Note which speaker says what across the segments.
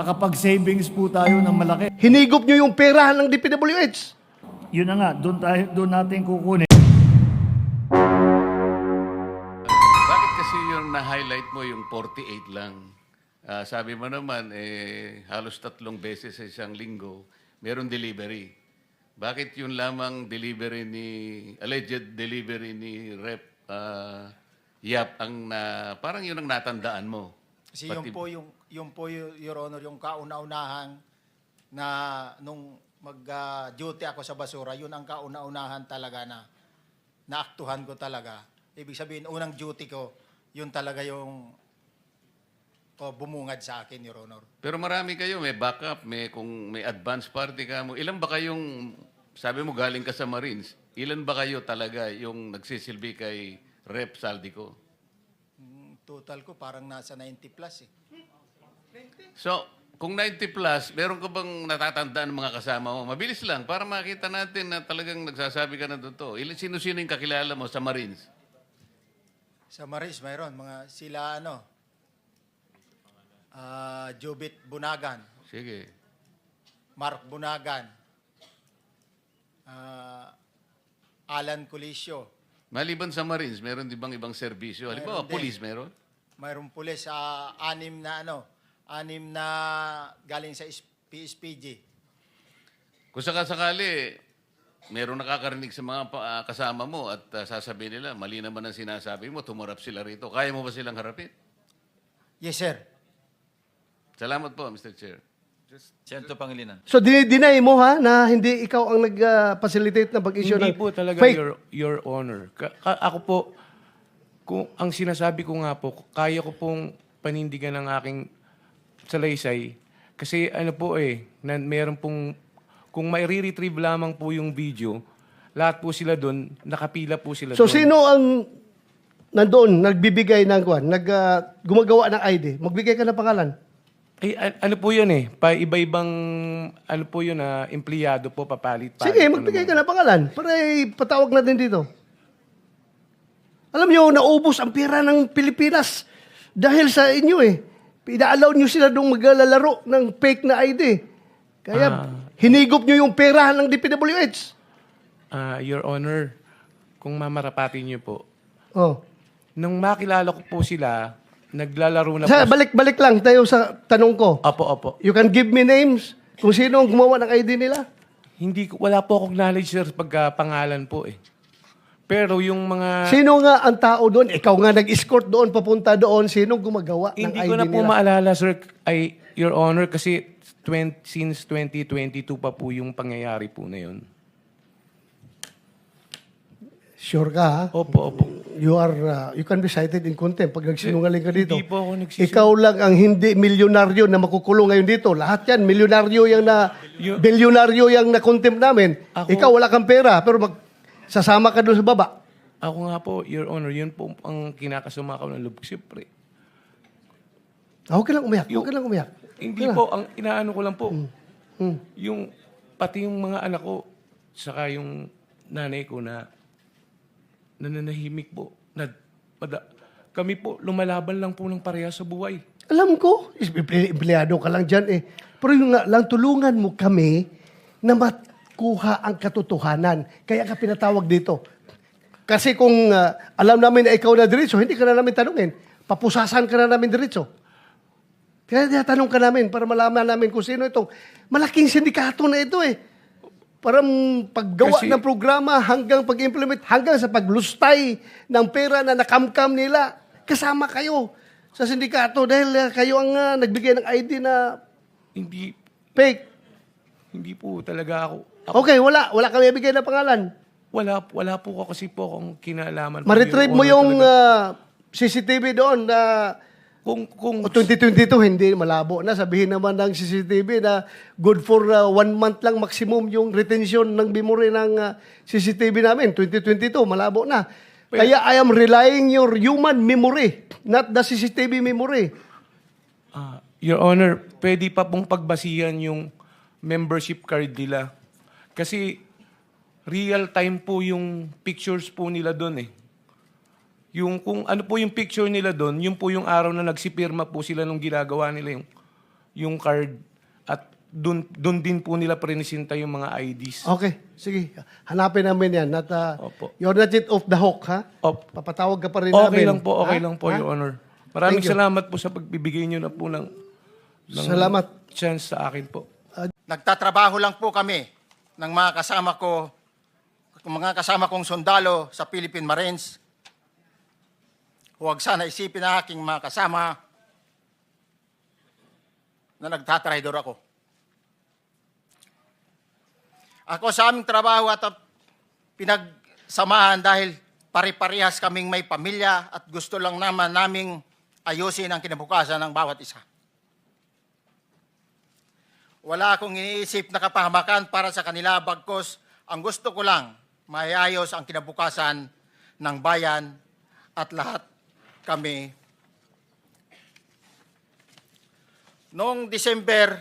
Speaker 1: nakapag-savings po tayo ng malaki.
Speaker 2: Hinigop nyo yung pera ng DPWH.
Speaker 1: Yun na nga, doon, tayo, doon natin kukunin.
Speaker 3: Bakit kasi yung na-highlight mo yung 48 lang? Ah, sabi mo naman, eh, halos tatlong beses sa isang linggo, meron delivery. Bakit yun lamang delivery ni, alleged delivery ni Rep ah, Yap ang na, parang yun ang natandaan mo?
Speaker 4: Kasi yung
Speaker 3: Pati-
Speaker 4: po yung yung po Your Honor yung kauna-unahan na nung mag-duty ako sa basura, yun ang kauna-unahan talaga na naaktuhan ko talaga. Ibig sabihin, unang duty ko, yun talaga yung oh, bumungad sa akin, Your Honor.
Speaker 3: Pero marami kayo, may backup, may kung may advance party ka mo. Ilan ba kayong, sabi mo galing ka sa Marines, ilan ba kayo talaga yung nagsisilbi kay Rep Saldico?
Speaker 4: Total ko parang nasa 90 plus eh.
Speaker 3: So, kung 90 plus, meron ka bang natatandaan ng mga kasama mo? Mabilis lang, para makita natin na talagang nagsasabi ka na totoo. Ilan sino-sino yung kakilala mo sa Marines?
Speaker 4: Sa Maris, mayroon mga sila ano, ah Jubit Bunagan,
Speaker 3: Sige.
Speaker 4: Mark Bunagan, ah, Alan Colisio,
Speaker 3: Maliban sa Marines, meron di bang ibang serbisyo? Halimbawa, police meron?
Speaker 4: Mayroong pulis sa anim na ano, anim na galing sa PSPG.
Speaker 3: Kung sakasakali, meron nakakarinig sa mga ah, kasama mo at ah, sasabihin nila, mali naman ang sinasabi mo, tumarap sila rito. Kaya mo ba silang harapin?
Speaker 4: Yes, sir.
Speaker 3: Salamat po, Mr. Chair.
Speaker 5: Senator Pangilinan.
Speaker 2: So, dinideny mo ha na hindi ikaw ang nag-facilitate ng pag-issue
Speaker 6: Hindi
Speaker 2: ng
Speaker 6: po talaga. Your, Your Honor. Ka- ka- ako po, kung ang sinasabi ko nga po, kaya ko pong panindigan ng aking salaysay. Kasi ano po eh, na, meron pong, kung may re-retrieve lamang po yung video, lahat po sila doon, nakapila po sila
Speaker 2: So,
Speaker 6: doon.
Speaker 2: sino ang nandoon, nagbibigay ng kwan, nag, ah, gumagawa ng ID? Magbigay ka ng pangalan.
Speaker 6: Eh, an- ano po yun eh, pa iba-ibang, ano po yun na, empleyado po, papalit.
Speaker 2: Sige, magbigay ka ng pangalan para eh, patawag natin dito. Alam nyo, naubos ang pera ng Pilipinas dahil sa inyo eh. Pina-allow nyo sila doon maglalaro ng fake na ID. Kaya
Speaker 6: Ah.
Speaker 2: hinigop nyo yung pera ng DPWH.
Speaker 6: Ah, Your Honor, kung mamarapatin niyo po,
Speaker 2: Oh.
Speaker 6: nung makilala ko po sila, naglalaro na
Speaker 2: Sa,
Speaker 6: po.
Speaker 2: balik-balik lang tayo sa tanong ko.
Speaker 6: Opo, opo.
Speaker 2: You can give me names kung sino ang gumawa ng ID nila.
Speaker 6: Hindi ko, wala po akong knowledge sir pagka pangalan po eh. Pero yung mga,
Speaker 2: Sino nga ang tao doon? Ikaw nga nag-escort doon, papunta doon. Sino gumagawa ng
Speaker 6: hindi
Speaker 2: ID
Speaker 6: ko na po
Speaker 2: nila?
Speaker 6: maalala sir, ay, Your Honor, kasi 20, since 2022 pa po yung pangyayari po na yun.
Speaker 2: Sure ka, ha?
Speaker 6: Opo, opo.
Speaker 2: You are, uh, you can be cited in contempt pag nagsinungaling ka dito.
Speaker 6: Hindi po ako nagsisinungaling.
Speaker 2: Ikaw lang ang hindi milyonaryo na makukulong ngayon dito. Lahat yan, milyonaryo yung na,
Speaker 6: Yo-
Speaker 2: bilyonaryo yung na contempt namin.
Speaker 6: Ako-
Speaker 2: Ikaw wala kang pera, pero mag, sasama ka doon sa baba.
Speaker 6: Ako nga po, Your Honor, yun po ang kinakasama ko ng lubog. Siyempre.
Speaker 2: Ah, Huwag ka lang umiyak. Huwag ka lang umiyak.
Speaker 6: Hindi po, ang inaano ko lang po,
Speaker 2: Hmm.
Speaker 6: yung, pati yung mga anak ko, saka yung nanay ko na nananahimik po. Na, mada, kami po, lumalaban lang po ng pareha sa buhay.
Speaker 2: Alam ko, is- emple- empleyado ka lang dyan eh. Pero yung nga lang, tulungan mo kami na makuha ang katotohanan. Kaya ka pinatawag dito. Kasi kung ah, alam namin na ikaw na diretso, hindi ka na namin tanungin. Papusasan ka na namin diretso. Kaya tinatanong ka namin para malaman namin kung sino itong malaking sindikato na ito eh. Para paggawa
Speaker 6: Kasi-
Speaker 2: ng programa hanggang pag-implement, hanggang sa paglustay ng pera na nakamkam nila. Kasama kayo sa sindikato dahil ah, kayo ang ah, nagbigay ng ID na
Speaker 6: Hindi,
Speaker 2: fake.
Speaker 6: hindi po talaga ako. Ako
Speaker 2: Okay, wala. Wala kami bigay na pangalan.
Speaker 6: wala, wala po ako kasi po akong kinalaman.
Speaker 2: Ma-retrieve mo yung
Speaker 6: talaga.
Speaker 2: ah, CCTV doon na
Speaker 6: kung, kung,
Speaker 2: O 2022, hindi malabo na. Sabihin naman ng CCTV na good for uh, one month lang maximum yung retention ng memory ng uh, CCTV namin. 2022, malabo na. Kaya I am relying your human memory, not the CCTV memory.
Speaker 6: Ah, Your Honor, pwede pa pong pagbasihan yung membership card nila. Kasi real time po yung pictures po nila doon eh. Yung kung ano po yung picture nila doon, yun po yung araw na nagsipirma po sila nung ginagawa nila yung yung card at dun, dun din po nila prinisinta yung mga IDs.
Speaker 2: Okay, sige. Hanapin namin yan. Not, uh,
Speaker 6: Opo.
Speaker 2: You're not yet off the hook, ha?
Speaker 6: Op.
Speaker 2: Papatawag ka pa rin
Speaker 6: Okay
Speaker 2: namin.
Speaker 6: lang po, okay
Speaker 2: Ha?
Speaker 6: lang po,
Speaker 2: Ha?
Speaker 6: Your Honor. Maraming
Speaker 2: Thank you.
Speaker 6: salamat po sa pagbibigay nyo na po ng, ng
Speaker 2: Salamat.
Speaker 6: chance sa akin po.
Speaker 4: Nagtatrabaho lang po kami ng mga kasama ko, mga kasama kong sundalo sa Philippine Marines. Huwag sana isipin na aking mga kasama na nagtatraidor ako. Ako sa aming trabaho at pinagsamahan dahil pare-parehas kaming may pamilya at gusto lang naman naming ayusin ang kinabukasan ng bawat isa. Wala akong iniisip na kapahamakan para sa kanila bagkos ang gusto ko lang mayayos ang kinabukasan ng bayan at lahat kami. Noong December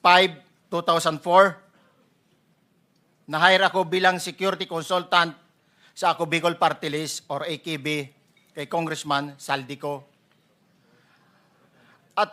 Speaker 4: 5, 2004, na-hire ako bilang security consultant sa Ako Bicol Party List or AKB kay Congressman Saldico. At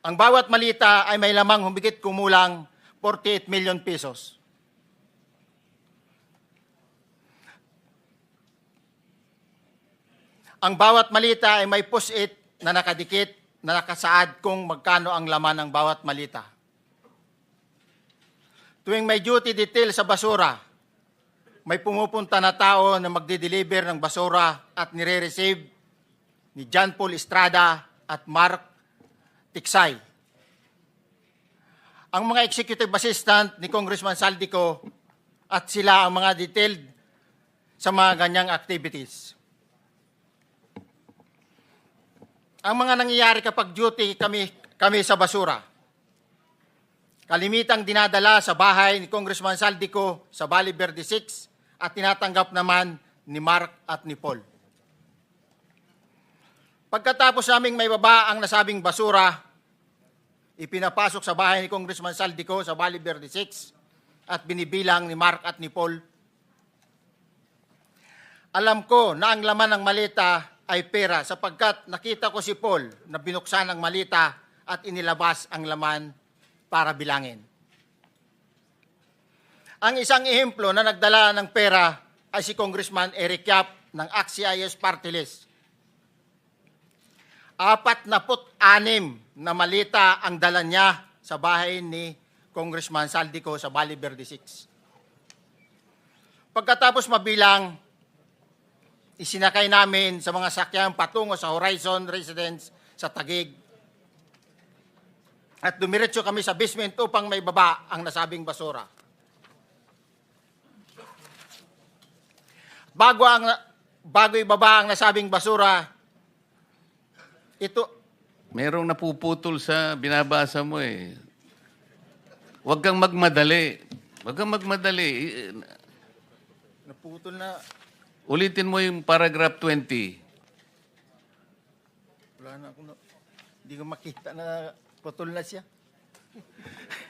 Speaker 4: Ang bawat malita ay may lamang humigit kumulang 48 million pesos. Ang bawat malita ay may push-it na nakadikit na nakasaad kung magkano ang laman ng bawat malita. Tuwing may duty detail sa basura, may pumupunta na tao na magde-deliver ng basura at nire-receive ni John Paul Estrada at Mark Tiksay. Ang mga executive assistant ni Congressman Saldico at sila ang mga detailed sa mga ganyang activities. Ang mga nangyayari kapag duty kami, kami sa basura. Kalimitang dinadala sa bahay ni Congressman Saldico sa Valley Verde 6 at tinatanggap naman ni Mark at ni Paul. Pagkatapos naming may baba ang nasabing basura, ipinapasok sa bahay ni Congressman Saldico sa Valley Verde 6 at binibilang ni Mark at ni Paul. Alam ko na ang laman ng malita ay pera sapagkat nakita ko si Paul na binuksan ang malita at inilabas ang laman para bilangin. Ang isang ehemplo na nagdala ng pera ay si Congressman Eric Yap ng AXIS Party List. Apat na put anim na malita ang dala niya sa bahay ni Congressman Saldico sa Valley Verde 6. Pagkatapos mabilang, isinakay namin sa mga sakyan patungo sa Horizon Residence sa Tagig. At dumiretso kami sa basement upang may baba ang nasabing basura. Bago ang bago ibaba ang nasabing basura, ito
Speaker 3: Merong napuputol sa binabasa mo eh. Huwag kang magmadali. Huwag kang magmadali.
Speaker 4: Naputol na
Speaker 3: Ulitin mo yung paragraph 20.
Speaker 4: wala na ako na, hindi ko makita na putol na siya.